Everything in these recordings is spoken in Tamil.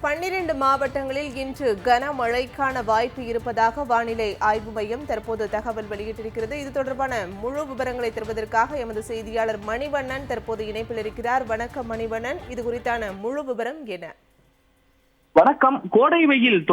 பன்னிரண்டு மாவட்டங்களில் இன்று கனமழைக்கான வாய்ப்பு இருப்பதாக வானிலை ஆய்வு மையம் தற்போது தகவல் வெளியிட்டிருக்கிறது. இது தொடர்பான முழு விவரங்களை தருவதற்காக எமது செய்தியாளர் மணிவண்ணன் தற்போது இணைப்பில் இருக்கிறார். வணக்கம் மணிவண்ணன். இது குறித்தான முழு விவரம் என்ன? வணக்கம். கோடை வெயில்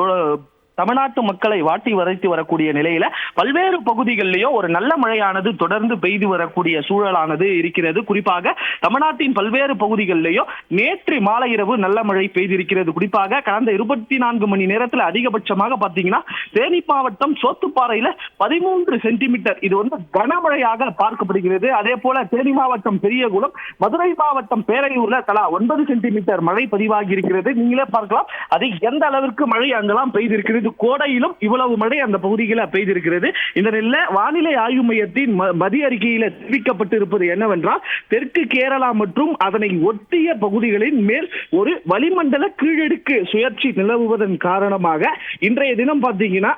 தமிழ்நாட்டு மக்களை வாட்டி வதைத்து வரக்கூடிய நிலையில பல்வேறு பகுதிகளிலேயும் ஒரு நல்ல மழையானது தொடர்ந்து பெய்து வரக்கூடிய சூழலானது இருக்கிறது. குறிப்பாக தமிழ்நாட்டின் பல்வேறு பகுதிகளிலேயும் நேற்று மாலை இரவு நல்ல மழை பெய்திருக்கிறது. குறிப்பாக கடந்த இருபத்தி நான்கு மணி நேரத்தில் அதிகபட்சமாக பார்த்தீங்கன்னா தேனி மாவட்டம் சோத்துப்பாறையில பதிமூன்று சென்டிமீட்டர். இது வந்து கனமழையாக பார்க்கப்படுகிறது. அதே போல தேனி மாவட்டம் பெரியகுளம் மதுரை மாவட்டம் பேரையூர்ல தலா ஒன்பது சென்டிமீட்டர் மழை பதிவாகி இருக்கிறது. நீங்களே பார்க்கலாம். அது எந்த அளவிற்கு மழை அங்கெல்லாம் பெய்திருக்கிறது கோடையிலும் இவ்வளவு மழை அந்த பகுதியில் பெய்திருக்கிறது. இந்த நிலையில வானிலை ஆய்வு மையத்தின் ம- மதிய அறிக்கையில தெரிவிக்கப்பட்டிருப்பது என்னவென்றால் தெற்கு கேரளா மற்றும் அதனை ஒட்டிய பகுதிகளின் மேல் ஒரு வளிமண்டல கீழடுக்கு சுழற்சி நிலவுவதன் காரணமாக இன்றைய தினம் பார்த்தீங்கன்னா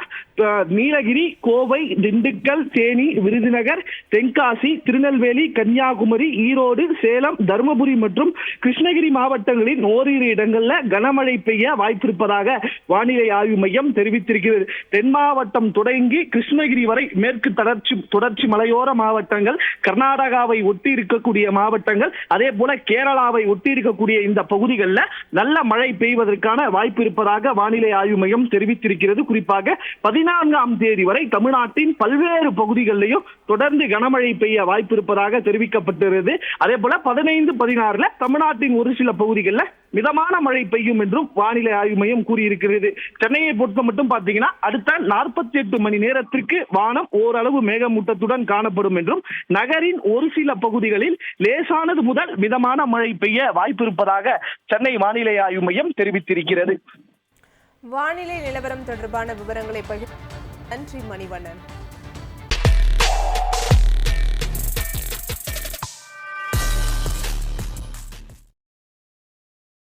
நீலகிரி கோவை திண்டுக்கல் தேனி விருதுநகர் தென்காசி திருநெல்வேலி கன்னியாகுமரி ஈரோடு சேலம் தருமபுரி மற்றும் கிருஷ்ணகிரி மாவட்டங்களின் ஓரிரு இடங்கள்ல கனமழை பெய்ய வாய்ப்பிருப்பதாக வானிலை ஆய்வு மையம் தெரிவித்திருக்கிறது. தென் மாவட்டம் தொடங்கி கிருஷ்ணகிரி வரை மேற்கு தொடர்ச்சி தொடர்ச்சி மலையோர மாவட்டங்கள் கர்நாடகாவை ஒட்டி இருக்கக்கூடிய மாவட்டங்கள் அதே போல கேரளாவை ஒட்டி இருக்கக்கூடிய இந்த பகுதிகளில் நல்ல மழை பெய்வதற்கான வாய்ப்பு இருப்பதாக வானிலை ஆய்வு மையம் தெரிவித்திருக்கிறது. குறிப்பாக பதினான்காம் தேதி வரை தமிழ்நாட்டின் பல்வேறு பகுதிகளிலையும் தொடர்ந்து கனமழை பெய்ய வாய்ப்பு இருப்பதாக தெரிவிக்கப்பட்டிருந்தது. அதே போல பதினைந்து பதினாறுல தமிழ்நாட்டின் ஒரு சில பகுதிகளில் மிதமான மழை பெய்யும் என்றும் வானிலை ஆய்வு மையம் கூறியிருக்கிறது. சென்னையை பொறுத்த மட்டும் பாத்தீங்கன்னா அடுத்த நாற்பத்தி எட்டு மணி நேரத்திற்கு வானம் ஓரளவு மேகமூட்டத்துடன் காணப்படும் என்றும் நகரின் ஒரு சில பகுதிகளில் லேசானது முதல் மிதமான மழை பெய்ய வாய்ப்பு இருப்பதாக சென்னை வானிலை ஆய்வு மையம் தெரிவித்திருக்கிறது. வானிலை நிலவரம் தொடர்பான விவரங்களை பகிர் நன்றி மணிவண்ணன்.